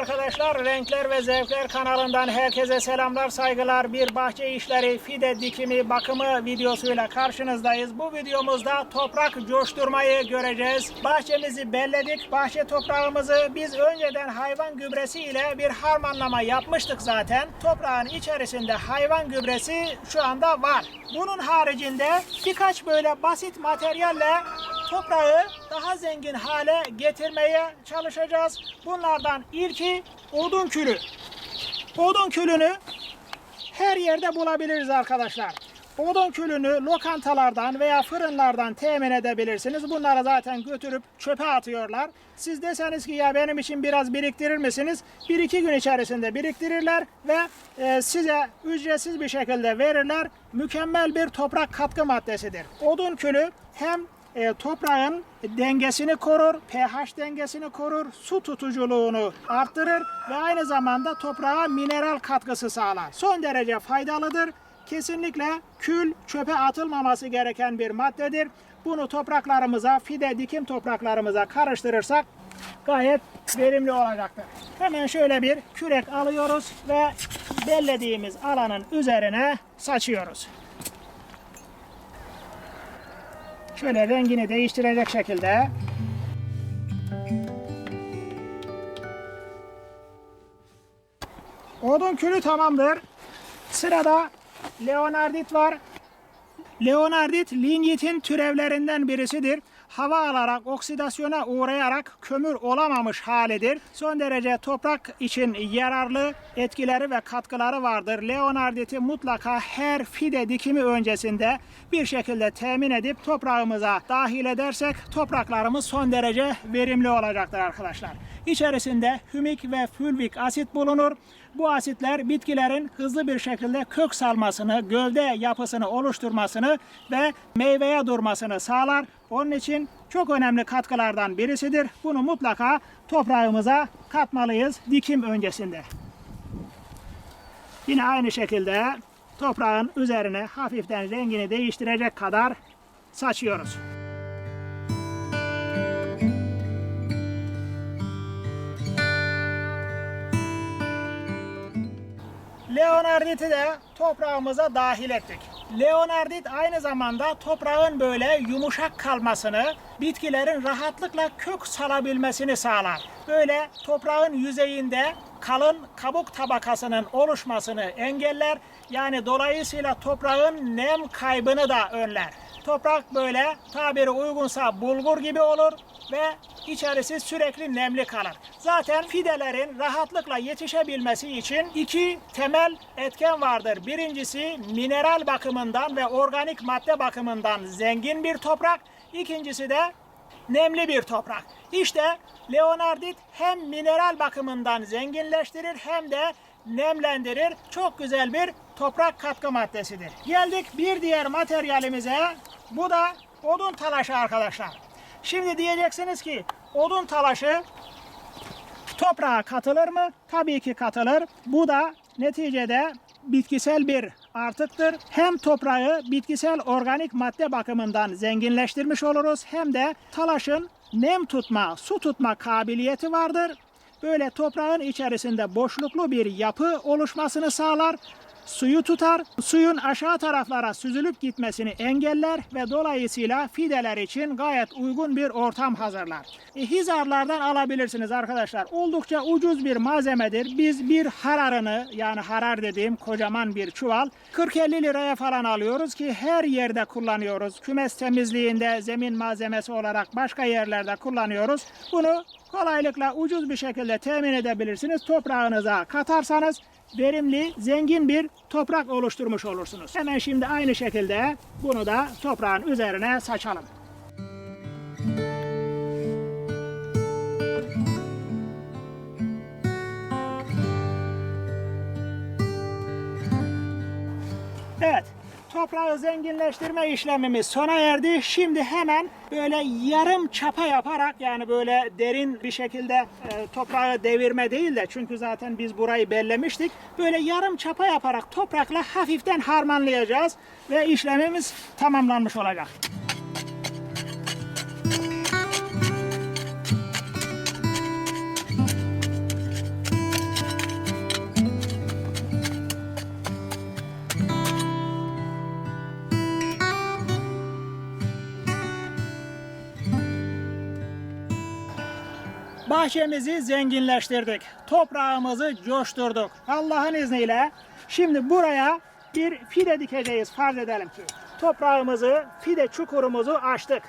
arkadaşlar. Renkler ve Zevkler kanalından herkese selamlar, saygılar. Bir bahçe işleri, fide dikimi, bakımı videosuyla karşınızdayız. Bu videomuzda toprak coşturmayı göreceğiz. Bahçemizi belledik. Bahçe toprağımızı biz önceden hayvan gübresi ile bir harmanlama yapmıştık zaten. Toprağın içerisinde hayvan gübresi şu anda var. Bunun haricinde birkaç böyle basit materyalle toprağı daha zengin hale getirmeye çalışacağız. Bunlardan ilki odun külü. Odun külünü her yerde bulabiliriz arkadaşlar. Odun külünü lokantalardan veya fırınlardan temin edebilirsiniz. Bunları zaten götürüp çöpe atıyorlar. Siz deseniz ki ya benim için biraz biriktirir misiniz? Bir iki gün içerisinde biriktirirler ve e, size ücretsiz bir şekilde verirler. Mükemmel bir toprak katkı maddesidir. Odun külü hem e, toprağın dengesini korur, pH dengesini korur, su tutuculuğunu arttırır ve aynı zamanda toprağa mineral katkısı sağlar. Son derece faydalıdır. Kesinlikle kül çöpe atılmaması gereken bir maddedir. Bunu topraklarımıza, fide dikim topraklarımıza karıştırırsak gayet verimli olacaktır. Hemen şöyle bir kürek alıyoruz ve bellediğimiz alanın üzerine saçıyoruz. Şöyle rengini değiştirecek şekilde. Odun külü tamamdır. Sırada Leonardit var. Leonardit lignitin türevlerinden birisidir. Hava alarak oksidasyona uğrayarak kömür olamamış halidir. Son derece toprak için yararlı etkileri ve katkıları vardır. Leonardit'i mutlaka her fide dikimi öncesinde bir şekilde temin edip toprağımıza dahil edersek topraklarımız son derece verimli olacaktır arkadaşlar. İçerisinde hümik ve fülvik asit bulunur. Bu asitler bitkilerin hızlı bir şekilde kök salmasını, gövde yapısını oluşturmasını ve meyveye durmasını sağlar. Onun için çok önemli katkılardan birisidir. Bunu mutlaka toprağımıza katmalıyız dikim öncesinde. Yine aynı şekilde toprağın üzerine hafiften rengini değiştirecek kadar saçıyoruz. Leonardit'i de toprağımıza dahil ettik. Leonardit aynı zamanda toprağın böyle yumuşak kalmasını, bitkilerin rahatlıkla kök salabilmesini sağlar. Böyle toprağın yüzeyinde kalın kabuk tabakasının oluşmasını engeller. Yani dolayısıyla toprağın nem kaybını da önler. Toprak böyle tabiri uygunsa bulgur gibi olur ve içerisi sürekli nemli kalır. Zaten fidelerin rahatlıkla yetişebilmesi için iki temel etken vardır. Birincisi mineral bakımından ve organik madde bakımından zengin bir toprak. İkincisi de nemli bir toprak. İşte Leonardit hem mineral bakımından zenginleştirir hem de nemlendirir. Çok güzel bir toprak katkı maddesidir. Geldik bir diğer materyalimize. Bu da odun talaşı arkadaşlar. Şimdi diyeceksiniz ki odun talaşı toprağa katılır mı? Tabii ki katılır. Bu da neticede bitkisel bir artıktır. Hem toprağı bitkisel organik madde bakımından zenginleştirmiş oluruz hem de talaşın nem tutma, su tutma kabiliyeti vardır. Böyle toprağın içerisinde boşluklu bir yapı oluşmasını sağlar. Suyu tutar, suyun aşağı taraflara süzülüp gitmesini engeller ve dolayısıyla fideler için gayet uygun bir ortam hazırlar. E, hizarlardan alabilirsiniz arkadaşlar. Oldukça ucuz bir malzemedir. Biz bir hararını yani harar dediğim kocaman bir çuval 40-50 liraya falan alıyoruz ki her yerde kullanıyoruz. Kümes temizliğinde zemin malzemesi olarak başka yerlerde kullanıyoruz. Bunu kolaylıkla ucuz bir şekilde temin edebilirsiniz. Toprağınıza katarsanız verimli, zengin bir toprak oluşturmuş olursunuz. Hemen şimdi aynı şekilde bunu da toprağın üzerine saçalım. Evet, toprağı zenginleştirme işlemimiz sona erdi. Şimdi hemen böyle yarım çapa yaparak yani böyle derin bir şekilde e, toprağı devirme değil de çünkü zaten biz burayı bellemiştik. Böyle yarım çapa yaparak toprakla hafiften harmanlayacağız ve işlemimiz tamamlanmış olacak. Bahçemizi zenginleştirdik. Toprağımızı coşturduk. Allah'ın izniyle şimdi buraya bir fide dikeceğiz farz edelim ki. Toprağımızı, fide çukurumuzu açtık.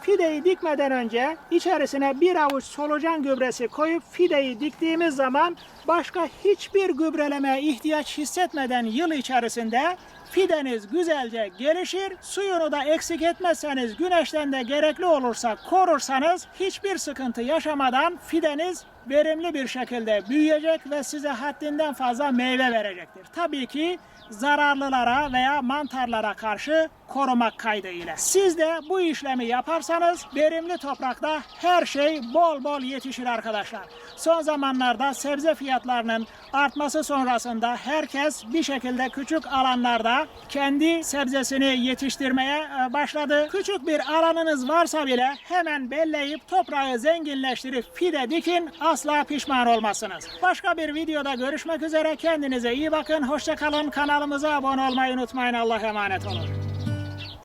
Fideyi dikmeden önce içerisine bir avuç solucan gübresi koyup fideyi diktiğimiz zaman başka hiçbir gübrelemeye ihtiyaç hissetmeden yıl içerisinde fideniz güzelce gelişir. Suyunu da eksik etmezseniz güneşten de gerekli olursa korursanız hiçbir sıkıntı yaşamadan fideniz verimli bir şekilde büyüyecek ve size haddinden fazla meyve verecektir. Tabii ki zararlılara veya mantarlara karşı korumak kaydıyla. Siz de bu işlemi yaparsanız verimli toprakta her şey bol bol yetişir arkadaşlar. Son zamanlarda sebze fiyatlarının artması sonrasında herkes bir şekilde küçük alanlarda kendi sebzesini yetiştirmeye e, başladı. Küçük bir alanınız varsa bile hemen belleyip toprağı zenginleştirip fide dikin asla pişman olmazsınız. Başka bir videoda görüşmek üzere kendinize iyi bakın. Hoşçakalın. Kanalımıza abone olmayı unutmayın. Allah'a emanet olun.